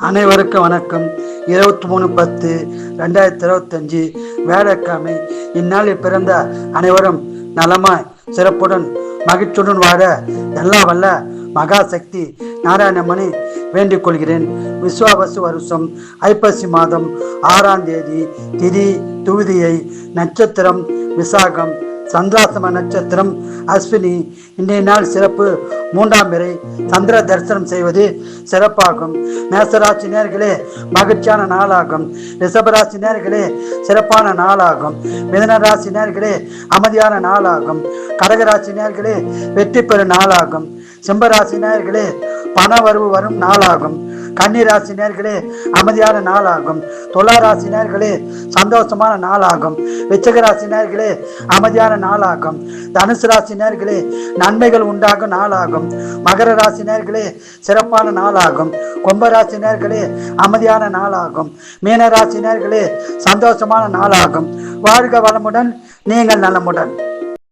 அனைவருக்கும் வணக்கம். இருபத்தி மூணு பத்து ரெண்டாயிரத்தி இருபத்தஞ்சு வேலைக்கிழமை இந்நாளில் பிறந்த அனைவரும் நலமாய் சிறப்புடன் மகிழ்ச்சியுடன் வாழ எல்லா வல்ல மகாசக்தி நாராயணமணி வேண்டிக் கொள்கிறேன். விஸ்வாவசு வருஷம் ஐப்பசி மாதம் ஆறாம் தேதி திதி துவிதியை நட்சத்திரம் விசாகம் சந்திராசம நட்சத்திரம் அஸ்வினி இன்றைய நாள் சிறப்பு மூன்றாம் பிறை சந்திர தரிசனம் செய்வது சிறப்பாகும். மேசராசி நேர்களே மகிழ்ச்சியான நாளாகும். ரிஷபராசி நேர்களே சிறப்பான நாளாகும். மிதன ராசி நேர்களே அமைதியான நாளாகும். கடகராசி நேர்களே வெற்றி பெறும் நாளாகும். சிம்பராசி நேர்களே பண வரவு வரும் நாளாகும். கன்னிராசி நேர்களே அமைதியான நாளாகும். துளாராசி நேர்களே சந்தோஷமான நாளாகும். விச்சகராசி நேர்களே அமைதியான நாளாகும். தனுசு ராசி நேர்களே நன்மைகள் உண்டாகும் நாளாகும். மகர ராசி நேர்களே சிறப்பான நாளாகும். கும்பராசி நேர்களே அமைதியான நாளாகும். மீன நேர்களே சந்தோஷமான நாளாகும். வாழ்க வளமுடன் நீங்கள் நலமுடன்.